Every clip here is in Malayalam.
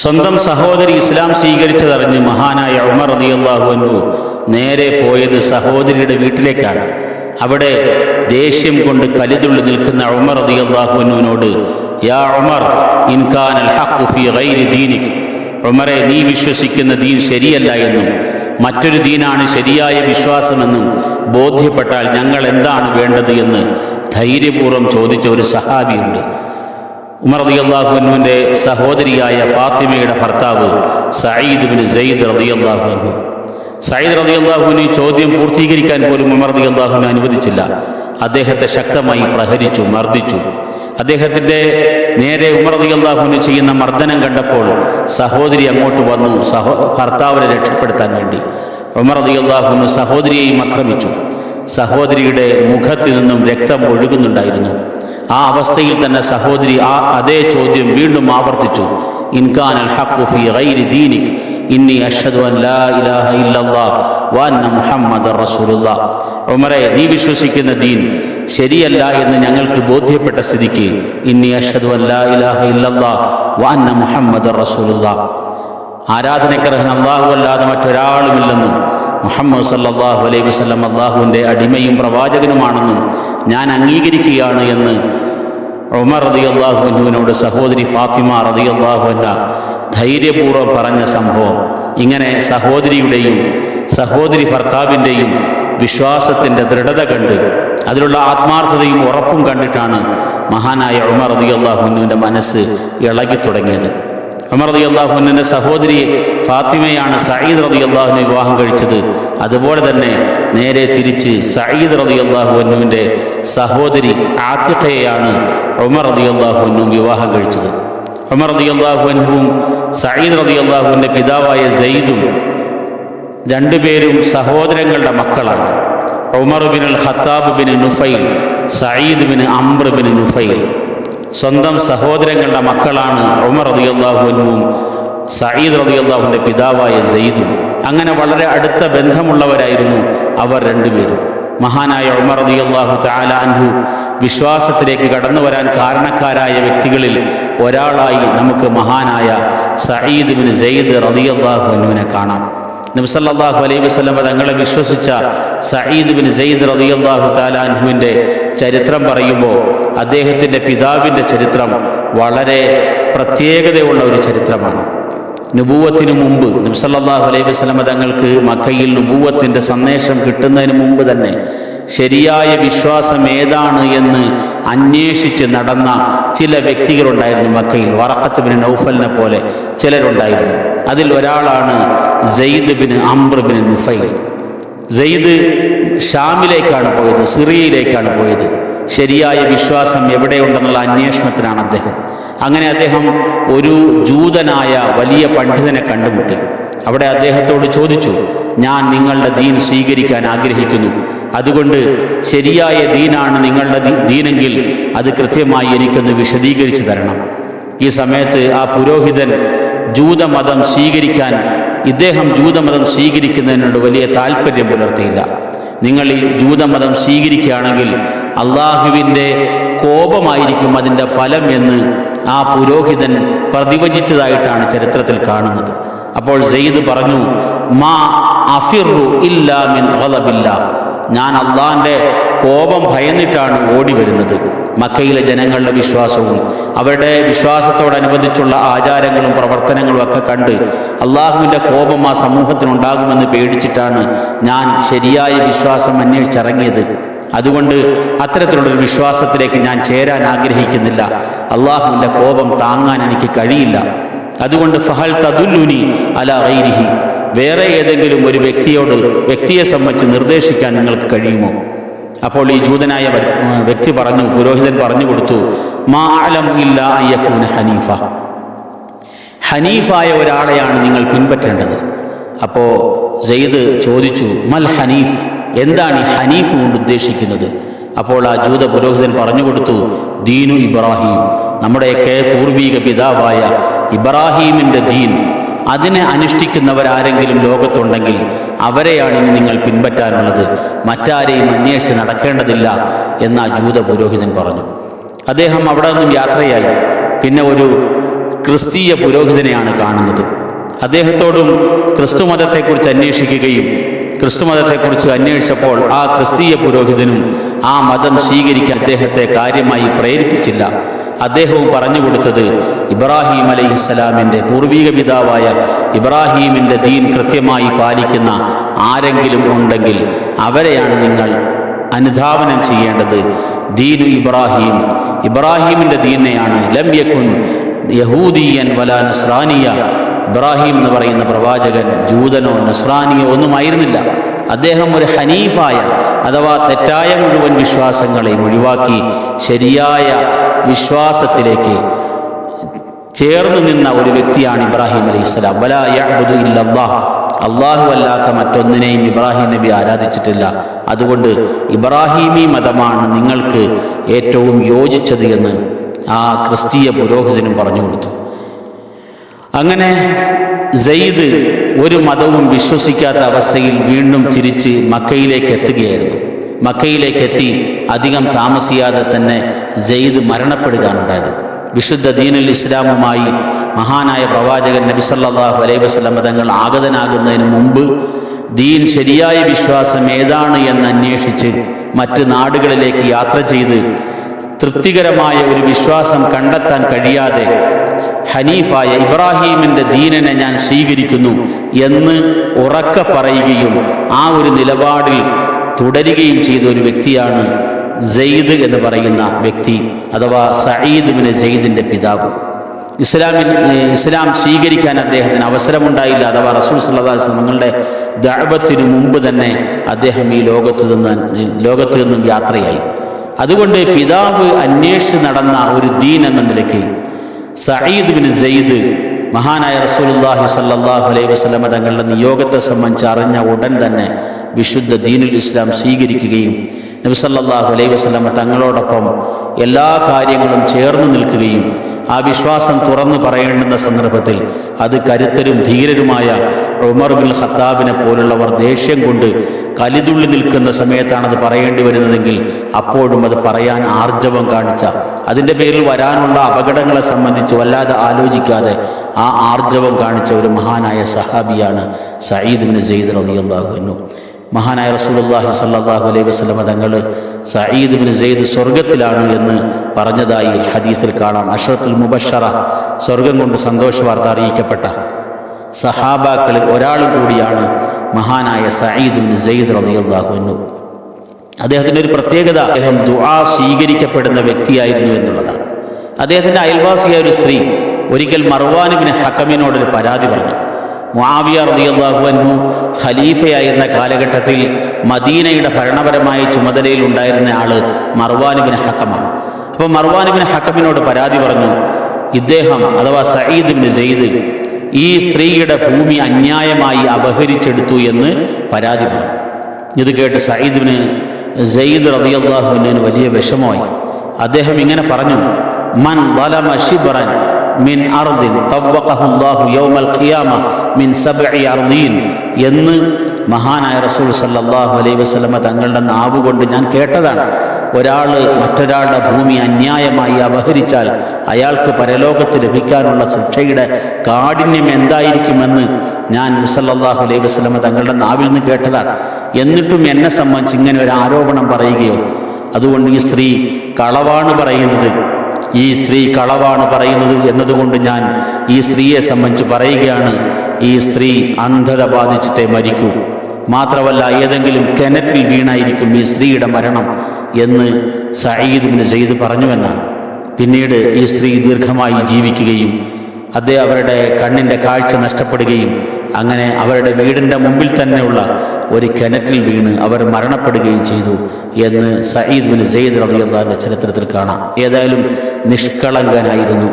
സ്വന്തം സഹോദരി ഇസ്ലാം സ്വീകരിച്ചതറിഞ്ഞ് മഹാനായ ഉമർ റളിയല്ലാഹു നേരെ പോയത് സഹോദരിയുടെ വീട്ടിലേക്കാണ്. അവിടെ ദേഷ്യം കൊണ്ട് കലിതുള്ളി നിൽക്കുന്ന ഉമർ റളിയല്ലാഹുവിനോട് യാ ഉമർ ഇൻകാൻ ദീനിക്. ഉമറെ നീ വിശ്വസിക്കുന്ന ദീൻ ശരിയല്ല എന്നും മറ്റൊരു ദീനാണ് ശരിയായ വിശ്വാസമെന്നും ബോധ്യപ്പെട്ടാൽ ഞങ്ങൾ എന്താണ് വേണ്ടത് എന്ന് ധൈര്യപൂർവം ചോദിച്ച ഒരു സഹാബിയുണ്ട്. ഉമർ റളിയല്ലാഹുവിന്റെ സഹോദരിയായ ഫാത്തിമയുടെ ഭർത്താവ് സയ്യിദ് ബിൻ സെയ്ദ് റളിയല്ലാഹു സയ്യിദ് റളിയല്ലാഹുവിന് ഈ ചോദ്യം പൂർത്തീകരിക്കാൻ പോലും ഉമർ അള്ളാഹുവിനെ അനുവദിച്ചില്ല. അദ്ദേഹത്തെ ശക്തമായി പ്രഹരിച്ചു മർദ്ദിച്ചു. അദ്ദേഹത്തിന്റെ നേരെ ഉമർ അള്ളാഹുവിന് ചെയ്യുന്ന മർദ്ദനം കണ്ടപ്പോൾ സഹോദരി അങ്ങോട്ട് വന്നു സഹോ ഭർത്താവിനെ രക്ഷപ്പെടുത്താൻ വേണ്ടി. ഉമർ അള്ളാഹുവിന് സഹോദരിയെയും ആക്രമിച്ചു. സഹോദരിയുടെ മുഖത്തു നിന്നും രക്തം ഒഴുകുന്നുണ്ടായിരുന്നു. ആ അവസ്ഥയിൽ തന്നെ സഹോദരി ആ അതേ ചോദ്യം വീണ്ടും ആവർത്തിച്ചു. ദീനിക് ഇന്നി അഷ്ഹദു ഉമറെ നീ വിശ്വസിക്കുന്ന ദീൻ ശരിയല്ല എന്ന് ഞങ്ങൾക്ക് ബോധ്യപ്പെട്ട സ്ഥിതിക്ക് ഇന്നി അഷ്ഹദു റസൂലുള്ളാഹ് ആരാധനക്കർഹൻ അള്ളാഹു അല്ലാതെ മറ്റൊരാളുമില്ലെന്നും മുഹമ്മദ് സല്ലാഹു അലൈഹി വസ്ലം അള്ളാഹുവിന്റെ അടിമയും പ്രവാചകനുമാണെന്നും ഞാൻ അംഗീകരിക്കുകയാണ് എന്ന് ഉമർ റതി അള്ളാഹുവിനോട് സഹോദരി ഫാത്തിമ റതി അള്ളാഹുവിന ധൈര്യപൂർവം പറഞ്ഞ സംഭവം. ഇങ്ങനെ സഹോദരിയുടെയും സഹോദരി ഭർത്താവിന്റെയും വിശ്വാസത്തിന്റെ ദൃഢത കണ്ട് അതിലുള്ള ആത്മാർത്ഥതയും ഉറപ്പും കണ്ടിട്ടാണ് മഹാനായ ഉമർ റതി അള്ളാഹുവിനുവിന്റെ മനസ്സ് ഇളകി തുടങ്ങിയത് ഉമർ റതി അള്ളാഹുവിന്റെ സഹോദരി ഫാത്തിമയാണ് സയ്യിദ് റതി അള്ളാഹുവിനെ വിവാഹം കഴിച്ചത്. അതുപോലെ തന്നെ നേരെ തിരിച്ച് സയ്യിദ് റതി അള്ളാഹുവിന്റെ സഹോദരി ആത്തിഖയെയാണ് ഉമർ റതി അള്ളാഹുവിനും വിവാഹം കഴിച്ചത്. ഉമർ റതി അള്ളാഹുവിനും സയ്യിദ് റതി അള്ളാഹുവിന്റെ പിതാവായ സെയ്ദും രണ്ടുപേരും സഹോദരങ്ങളുടെ മക്കളാണ്. Umar bin al Khattab bin Nufail Sayyid bin Amra bin Nufail. സ്വന്തം സഹോദരങ്ങളുടെ മക്കളാണ് ഉമർ റതിയല്ലാഹുവിനും സയ്യിദ് റതിയല്ലാഹുവിന്റെ പിതാവായ സെയ്ദും അങ്ങനെ വളരെ അടുത്ത ബന്ധമുള്ളവരായിരുന്നു അവർ രണ്ടുപേരും. മഹാനായ ഉമർ റതിയല്ലാഹു താലാൻഹു വിശ്വാസത്തിലേക്ക് കടന്നു വരാൻ കാരണക്കാരായ വ്യക്തികളിൽ ഒരാളായി നമുക്ക് മഹാനായ സയ്യിദ് ബിൻ സെയ്ദ് റതിയല്ലാഹുവിനുവിനെ കാണാം നബ്സല്ലാഹു അലൈഹി വസ്ലമ തങ്ങളെ വിശ്വസിച്ച സയ്യിദ് ബിൻ സെയ്ദ് റതിയല്ലാഹു താലാൻഹുവിന്റെ ചരിത്രം പറയുമ്പോൾ അദ്ദേഹത്തിന്റെ പിതാവിന്റെ ചരിത്രം വളരെ പ്രത്യേകതയുള്ള ഒരു ചരിത്രമാണ്. നുപൂവത്തിന് മുമ്പ് നബ്സല്ലാഹു അലൈഹി വസ്ലമ തങ്ങൾക്ക് മക്കയിൽ നുപൂവത്തിന്റെ സന്ദേശം കിട്ടുന്നതിന് മുമ്പ് തന്നെ ശരിയായ വിശ്വാസം ഏതാണ് എന്ന് അന്വേഷിച്ച് നടന്ന ചില വ്യക്തികളുണ്ടായിരുന്നു മക്കയിൽ. വറക്കത്ത് ബിൻ നൗഫലിനെ പോലെ ചിലരുണ്ടായിരുന്നു. അതിൽ ഒരാളാണ് Zaid bin Amr bin Nufail. Zaid ഷാമിലേക്കാണ് പോയത് സിറിയയിലേക്കാണ് പോയത്. ശരിയായ വിശ്വാസം എവിടെയുണ്ടെന്നുള്ള അന്വേഷണത്തിനാണ് അദ്ദേഹം. അങ്ങനെ അദ്ദേഹം ഒരു ജൂതനായ വലിയ പണ്ഡിതനെ കണ്ടുമുട്ടി. അവിടെ അദ്ദേഹത്തോട് ചോദിച്ചു ഞാൻ നിങ്ങളുടെ ദീൻ സ്വീകരിക്കാൻ ആഗ്രഹിക്കുന്നു. അതുകൊണ്ട് ശരിയായ ദീനാണ് നിങ്ങളുടെ ദീനെങ്കിൽ അത് കൃത്യമായി എനിക്കൊന്ന് വിശദീകരിച്ചു തരണം. ഈ സമയത്ത് ആ പുരോഹിതൻ ജൂതമതം സ്വീകരിക്കാൻ ഇദ്ദേഹം ജൂതമതം സ്വീകരിക്കുന്നതിനോട് വലിയ താല്പര്യം പുലർത്തിയില്ല. നിങ്ങൾ ഈ ജൂതമതം സ്വീകരിക്കുകയാണെങ്കിൽ അള്ളാഹുവിന്റെ കോപമായിരിക്കും അതിന്റെ ഫലം എന്ന് ആ പുരോഹിതൻ പ്രതിവചിച്ചതായിട്ടാണ് ചരിത്രത്തിൽ കാണുന്നത്. അപ്പോൾ സെയ്ദ് പറഞ്ഞു മാ അഫിറു ഇല്ലാ മിൻ ഞാൻ അള്ളാഹിന്റെ കോപം ഭയന്നിട്ടാണ് ഓടി വരുന്നത്. മക്കയിലെ ജനങ്ങളുടെ വിശ്വാസവും അവരുടെ വിശ്വാസത്തോടനുബന്ധിച്ചുള്ള ആചാരങ്ങളും പ്രവർത്തനങ്ങളും ഒക്കെ കണ്ട് അള്ളാഹുവിന്റെ കോപം ആ സമൂഹത്തിനുണ്ടാകുമെന്ന് പേടിച്ചിട്ടാണ് ഞാൻ ശരിയായ വിശ്വാസം അന്വേഷിച്ചിറങ്ങിയത്. അതുകൊണ്ട് അത്തരത്തിലുള്ളൊരു വിശ്വാസത്തിലേക്ക് ഞാൻ ചേരാൻ ആഗ്രഹിക്കുന്നില്ല. അള്ളാഹുവിന്റെ കോപം താങ്ങാൻ എനിക്ക് കഴിയില്ല. അതുകൊണ്ട് ഫഹൽ തദുല്ലുനി അല ഗൈരിഹി. വേറെ ഏതെങ്കിലും ഒരു വ്യക്തിയോട് വ്യക്തിയെ സംബന്ധിച്ച് നിർദ്ദേശിക്കാൻ നിങ്ങൾക്ക് കഴിയുമോ? അപ്പോൾ ഈ ജൂതനായ വ്യക്തി- പറഞ്ഞു പുരോഹിതൻ പറഞ്ഞു കൊടുത്തു മാ അലം ഇല്ല അയ്യക്കൂന ഹനീഫ. ഹനീഫായ ഒരാളെയാണ് നിങ്ങൾ പിൻപറ്റേണ്ടത്. അപ്പോൾ സെയ്ദ് ചോദിച്ചു മൽ ഹനീഫ്? എന്താണ് ഈ ഹനീഫ് കൊണ്ട് ഉദ്ദേശിക്കുന്നത്? അപ്പോൾ ആ ജൂത പുരോഹിതൻ പറഞ്ഞു കൊടുത്തു ദീനു ഇബ്രാഹിം. നമ്മുടെയൊക്കെ പൂർവീക പിതാവായ ഇബ്രാഹീമിന്റെ ദീൻ. അതിനെ അനുഷ്ഠിക്കുന്നവരാരെങ്കിലും ലോകത്തുണ്ടെങ്കിൽ അവരെയാണ് ഇനി നിങ്ങൾ പിൻപറ്റാനുള്ളത്. മറ്റാരെയും അന്വേഷിച്ച് നടക്കേണ്ടതില്ല എന്ന് ആ ജൂത പുരോഹിതൻ പറഞ്ഞു. അദ്ദേഹം അവിടെ നിന്നും യാത്രയായി. പിന്നെ ഒരു ക്രിസ്തീയ പുരോഹിതനെയാണ് കാണുന്നത്. അദ്ദേഹത്തോടും ക്രിസ്തുമതത്തെക്കുറിച്ച് അന്വേഷിക്കുകയും ക്രിസ്തുമതത്തെക്കുറിച്ച് അന്വേഷിച്ചപ്പോൾ ആ ക്രിസ്തീയ പുരോഹിതനും ആ മതം സ്വീകരിക്കാൻ അദ്ദേഹത്തെ കാര്യമായി പ്രേരിപ്പിച്ചില്ല. അദ്ദേഹവും പറഞ്ഞു കൊടുത്തത് ഇബ്രാഹിം അലൈഹിസ്സലാമിന്റെ പൂർവീക പിതാവായ ഇബ്രാഹീമിന്റെ ദീൻ കൃത്യമായി പാലിക്കുന്ന ആരെങ്കിലും ഉണ്ടെങ്കിൽ അവരെയാണ് നിങ്ങൾ അനുധാവനം ചെയ്യേണ്ടത്. ദീനു ഇബ്രാഹിം. ഇബ്രാഹീമിന്റെ ദീനെയാണ്. ലം യക്കുൻ യഹൂദിയൻ വല നസ്രാനിയ. ഇബ്രാഹിം എന്ന് പറയുന്ന പ്രവാചകൻ ജൂതനോ നസ്രാനിയോ ഒന്നുമായിരുന്നില്ല. അദ്ദേഹം ഒരു ഹനീഫായ അഥവാ തെറ്റായ മുഴുവൻ വിശ്വാസങ്ങളെ ഒഴിവാക്കി ശരിയായ വിശ്വാസത്തിലേക്ക് ചേർന്നു നിന്ന ഒരു വ്യക്തിയാണ് ഇബ്രാഹിം അലൈഹി സ്വലാം. വലാ യഅ്ബുദു ഇല്ലല്ലാഹ്. അള്ളാഹു അല്ലാത്ത മറ്റൊന്നിനെയും ഇബ്രാഹിം നബി ആരാധിച്ചിട്ടില്ല. അതുകൊണ്ട് ഇബ്രാഹിമി മതമാണ് നിങ്ങൾക്ക് ഏറ്റവും യോജിച്ചത് എന്ന് ആ ക്രിസ്തീയ പുരോഹിതനും പറഞ്ഞു കൊടുത്തു. അങ്ങനെ സെയ്ദ് ഒരു മതവും വിശ്വസിക്കാത്ത അവസ്ഥയിൽ വീണ്ടും തിരിച്ച് മക്കയിലേക്ക് എത്തുകയായിരുന്നു. മക്കയിലേക്ക് എത്തി അധികം താമസിയാതെ തന്നെ സെയ്ദ് മരണപ്പെടുകയാണുണ്ടായത് വിശുദ്ധ ദീനുൽ ഇസ്ലാമുമായി മഹാനായ പ്രവാചകൻ നബി സല്ലല്ലാഹു അലൈഹി വസ്ലം തങ്ങൾ ആഗതനാകുന്നതിന് മുമ്പ് ദീൻ ശരിയായ വിശ്വാസം ഏതാണ് എന്ന് അന്വേഷിച്ച് മറ്റ് നാടുകളിലേക്ക് യാത്ര ചെയ്ത് തൃപ്തികരമായ ഒരു വിശ്വാസം കണ്ടെത്താൻ കഴിയാതെ ഹനീഫായ ഇബ്രാഹീമിന്റെ ദീനനെ ഞാൻ സ്വീകരിക്കുന്നു എന്ന് ഉറക്ക പറയുകയും ആ ഒരു നിലപാടിൽ തുടരുകയും ചെയ്ത ഒരു വ്യക്തിയാണ് സെയ്ദ് എന്ന് പറയുന്ന വ്യക്തി അഥവാ സയ്യിദ് ബിൻ സെയ്ദിന്റെ പിതാവ്. ഇസ്ലാമിൽ ഇസ്ലാം സ്വീകരിക്കാൻ അദ്ദേഹത്തിന് അവസരമുണ്ടായില്ല അഥവാ റസൂൽ സല്ലാസ് തങ്ങളുടെ ദഅവത്തിനു മുമ്പ് തന്നെ അദ്ദേഹം ഈ ലോകത്ത് നിന്ന് ലോകത്ത് നിന്നും യാത്രയായി. അതുകൊണ്ട് പിതാവ് അന്വേഷിച്ച് നടന്ന ഒരു ദീൻ എന്ന നിലയ്ക്ക് സയ്യിദ് ബിൻ സെയ്ദ് മഹാനായ റസൂലുല്ലാഹി സല്ലാഹു അലൈഹി വസ്ലമ തങ്ങളുടെ നിയോഗത്തെ സംബന്ധിച്ച് അറിഞ്ഞ ഉടൻ തന്നെ വിശുദ്ധ ദീനുൽ ഇസ്ലാം സ്വീകരിക്കുകയും നബി സല്ലല്ലാഹു അലൈഹി വസ്ലമ തങ്ങളോടൊപ്പം എല്ലാ കാര്യങ്ങളും ചേർന്ന് നിൽക്കുകയും ആ വിശ്വാസം തുറന്നു പറയേണ്ടുന്ന സന്ദർഭത്തിൽ അത് കരുത്തരും ധീരരുമായ ഉമർ ബിൻ ഖത്താബിനെ പോലുള്ളവർ ദേഷ്യം കൊണ്ട് കലിതുള്ളി നിൽക്കുന്ന സമയത്താണ് അത് പറയേണ്ടി വരുന്നതെങ്കിൽ അപ്പോഴും അത് പറയാൻ ആർജവം കാണിച്ച. അതിന്റെ പേരിൽ വരാനുള്ള അപകടങ്ങളെ സംബന്ധിച്ച് വല്ലാതെ ആലോചിക്കാതെ ആ ആർജവം കാണിച്ച ഒരു മഹാനായ സഹാബിയാണ് സയ്യിദ് ബിൻ സെയ്ദ് റളിയല്ലാഹു അൻഹു. മഹാനായ റസൂലുള്ളാഹി സ്വല്ലല്ലാഹു അലൈഹി വസല്ലമ തങ്ങൾ സയ്യിദ് ബിൻ സെയ്ദ് സ്വർഗത്തിലാണ് എന്ന് പറഞ്ഞതായി ഹദീസിൽ കാണാം. അഷറത്തുൽ മുബഷറ സ്വർഗം കൊണ്ട് സന്തോഷ വാർത്ത അറിയിക്കപ്പെട്ട സഹാബാക്കളിൽ ഒരാളും കൂടിയാണ് മഹാനായ സയ്യിദ് ബിൻ സെയ്ദ് റളിയല്ലാഹു അൻഹു. അദ്ദേഹത്തിന്റെ ഒരു പ്രത്യേകത അദ്ദേഹം ദുആ സ്വീകരിക്കപ്പെടുന്ന വ്യക്തിയായിരുന്നു എന്നുള്ളതാണ്. അദ്ദേഹത്തിന്റെ അയൽവാസിയായ ഒരു സ്ത്രീ ഒരിക്കൽ മർവാനുബിന് ഹക്കമിനോടൊരു പരാതി പറഞ്ഞു. മുആവിയ റളിയല്ലാഹു അൻഹു ഖലീഫയായിരുന്ന കാലഘട്ടത്തിൽ മദീനയുടെ ഭരണപരമായ ചുമതലയിൽ ഉണ്ടായിരുന്ന ആൾ മർവാനുബിൻ ഹക്കമാണ്. അപ്പോൾ മർവാനുബിൻ ഹക്കമിനോട് പരാതി പറഞ്ഞു ഇദ്ദേഹം അഥവാ സയ്യിദ് ബിൻ സെയ്ദ് ഈ സ്ത്രീയുടെ ഭൂമി അന്യായമായി അപഹരിച്ചെടുത്തു എന്ന് പരാതി പറഞ്ഞു. ഇത് കേട്ട് സയ്യിദിന് സെയ്ദ് അൻഹു വലിയ വിഷമമായി. അദ്ദേഹം ഇങ്ങനെ പറഞ്ഞു മൻ വലമ ഷിബ്റൻ മിൻ അർദിൻ തവ്വഖഹുല്ലാഹു യൗമൽ ഖിയാമ മിൻ അർദീൻ എന്ന് മഹാനായ റസൂൽ സല്ലാഹു അലൈഹി വസ്ലമ തങ്ങളുടെ നാവ് കൊണ്ട് ഞാൻ കേട്ടതാണ്. ഒരാൾ മറ്റൊരാളുടെ ഭൂമി അന്യായമായി അപഹരിച്ചാൽ അയാൾക്ക് പരലോകത്ത് ലഭിക്കാനുള്ള ശിക്ഷയുടെ കാഠിന്യം എന്തായിരിക്കുമെന്ന് ഞാൻ സല്ലല്ലാഹു അലൈഹി വസ്ലമ തങ്ങളുടെ നാവിൽ നിന്ന് കേട്ടതാണ്. എന്നിട്ടും എന്നെ സംബന്ധിച്ച് ഇങ്ങനെ ഒരു ആരോപണം പറയുകയോ അതുകൊണ്ട് ഈ സ്ത്രീ കളവാണ് പറയുന്നത്. ഈ സ്ത്രീ കളവാണ് പറയുന്നത് എന്നതുകൊണ്ട് ഞാൻ ഈ സ്ത്രീയെ സംബന്ധിച്ച് പറയുകയാണ്. ഈ സ്ത്രീ അന്ധത ബാധിച്ചിട്ടേ മരിക്കൂ. മാത്രമല്ല ഏതെങ്കിലും കിണറ്റിൽ വീണായിരിക്കും ഈ സ്ത്രീയുടെ മരണം എന്ന് സയ്യിദ് ബിൻ സെയ്ദ് പറഞ്ഞുവെന്നാണ് പിന്നീട് ഈ സ്ത്രീ ദീർഘമായി ജീവിക്കുകയും അതേ അവരുടെ കണ്ണിന്റെ കാഴ്ച നഷ്ടപ്പെടുകയും അങ്ങനെ അവരുടെ വീടിന്റെ മുമ്പിൽ തന്നെയുള്ള ഒരു കിണറ്റിൽ വീണ് അവർ മരണപ്പെടുകയും ചെയ്തു എന്ന് സയ്യിദ് ബിൻ സെയ്ദ് റളിയല്ലാഹുവിന്റെ ചരിത്രത്തിൽ കാണാം. ഏതായാലും നിഷ്കളങ്കനായിരുന്നു.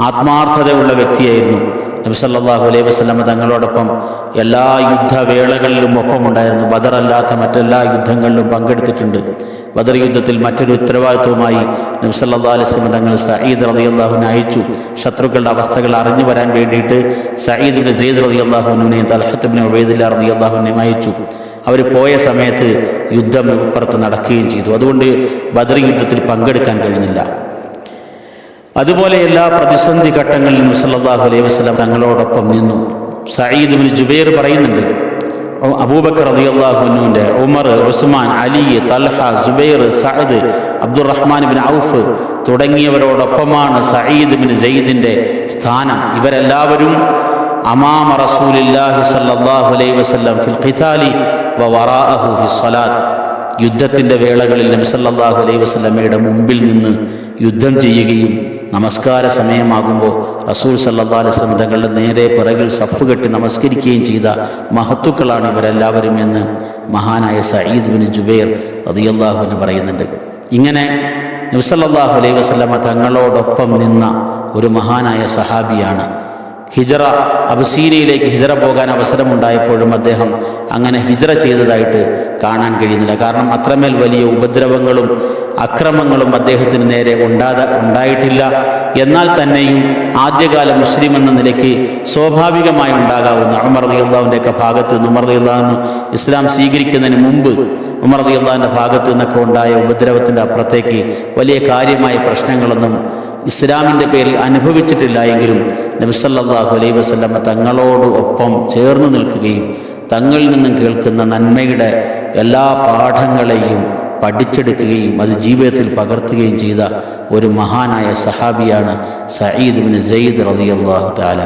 ആത്മാർത്ഥതയുള്ള വ്യക്തിയായിരുന്നു. നബി സല്ലല്ലാഹു അലൈഹി വസല്ലമ തങ്ങളോടൊപ്പം എല്ലാ യുദ്ധവേളകളിലും ഒപ്പമുണ്ടായിരുന്നു. ബദർ അല്ലാത്ത മറ്റെല്ലാ യുദ്ധങ്ങളിലും പങ്കെടുത്തിട്ടുണ്ട്. ബദർ യുദ്ധത്തിൽ മറ്റൊരു ഉത്തരവാദിത്വമായി അലൈഹി വസല്ലമ തങ്ങൾ സയ്യിദ് അള്ളാഹുവിനെ അയച്ചു. ശത്രുക്കളുടെ അവസ്ഥകൾ അറിഞ്ഞു വരാൻ വേണ്ടിയിട്ട് സയ്യിദ് ജെയ്ദ് സെയ്ദ് അള്ളാഹുവിനെയും തലഹത്തുബിനെ ബിൻ റളിയല്ലാഹു അൻഹു അയച്ചു. അവർ പോയ സമയത്ത് യുദ്ധം ഇപ്പുറത്ത് നടക്കുകയും ചെയ്തു. അതുകൊണ്ട് ബദർ യുദ്ധത്തിൽ പങ്കെടുക്കാൻ കഴിഞ്ഞില്ല. അതുപോലെ എല്ലാ പ്രതിസന്ധി ഘട്ടങ്ങളിലും സല്ലാഹു അലൈഹി വസല്ലം തങ്ങളോടൊപ്പം നിന്നു. സയ്യിദ് ബിൻ ജുബൈർ പറയുന്നുണ്ട് അബൂബക്കർ റളിയല്ലാഹുവിന്റെ Umar Usman Ali Talha Zubair Saad Abdurrahman bin Auf തുടങ്ങിയവരോടൊപ്പമാണ് Sayyid bin സെയ്ദിന്റെ സ്ഥാനം. ഇവരെല്ലാവരും അമാമ റസൂലില്ലാഹി സല്ലാഹു അലൈഹി വസ്ലം ഫിൽ ഖിതാലി വ വറാഅഹു യുദ്ധത്തിന്റെ വേളകളിൽ നബി സല്ലല്ലാഹു അലൈഹി വസ്ലമയുടെ മുമ്പിൽ നിന്ന് യുദ്ധം ചെയ്യുകയും നമസ്കാര സമയമാകുമ്പോൾ റസൂൽ സല്ലല്ലാഹു അലൈഹി വസല്ലം തങ്ങളുടെ നേരെ പിറകിൽ സഫ് കെട്ടി നമസ്കരിക്കുകയും ചെയ്ത മഹത്തുക്കളാണ് ഇവരെല്ലാവരും എന്ന് മഹാനായ സയ്യിദ് ബിൻ ജുബൈർ റതിയല്ലാഹുവിന് പറയുന്നുണ്ട്. ഇങ്ങനെ നബ്സല്ലാഹു അലൈഹി വസല്ലമ തങ്ങളോടൊപ്പം നിന്ന ഒരു മഹാനായ സഹാബിയാണ് ഹിജറ അബസീനയിലേക്ക് ഹിജറ പോകാൻ അവസരമുണ്ടായപ്പോഴും അദ്ദേഹം അങ്ങനെ ഹിജറ ചെയ്തതായിട്ട് കാണാൻ കഴിയുന്നില്ല. കാരണം അത്രമേൽ വലിയ ഉപദ്രവങ്ങളും അക്രമങ്ങളും അദ്ദേഹത്തിന് നേരെ ഉണ്ടാത ഉണ്ടായിട്ടില്ല. എന്നാൽ തന്നെയും ആദ്യകാല മുസ്ലിം എന്ന നിലയ്ക്ക് സ്വാഭാവികമായി ഉണ്ടാകാവുന്ന ഉമർ റളിയല്ലാഹുവിന്റെയൊക്കെ ഭാഗത്ത് നിന്ന് ഉമർ റളിയല്ലാഹു ഇസ്ലാം സ്വീകരിക്കുന്നതിന് മുമ്പ് ഉമർ റളിയല്ലാഹുവിന്റെ ഭാഗത്ത് നിന്നൊക്കെ ഉണ്ടായ ഉപദ്രവത്തിന്റെ അപ്പുറത്തേക്ക് വലിയ കാര്യമായ പ്രശ്നങ്ങളൊന്നും ഇസ്ലാമിന്റെ പേരിൽ അനുഭവിച്ചിട്ടില്ല എങ്കിലും നബിസല്ലാഹു അലൈഹി വസ്ലമ തങ്ങളോട് ഒപ്പം ചേർന്ന് നിൽക്കുകയും തങ്ങളിൽ നിന്നും കേൾക്കുന്ന നന്മയുടെ എല്ലാ പാഠങ്ങളെയും പഠിച്ചെടുക്കുകയും അത് ജീവിതത്തിൽ പകർത്തുകയും ചെയ്ത ഒരു മഹാനായ സഹാബിയാണ് സയ്യിദ് ബിൻ സെയ്ദ് റളിയല്ലാഹു തആല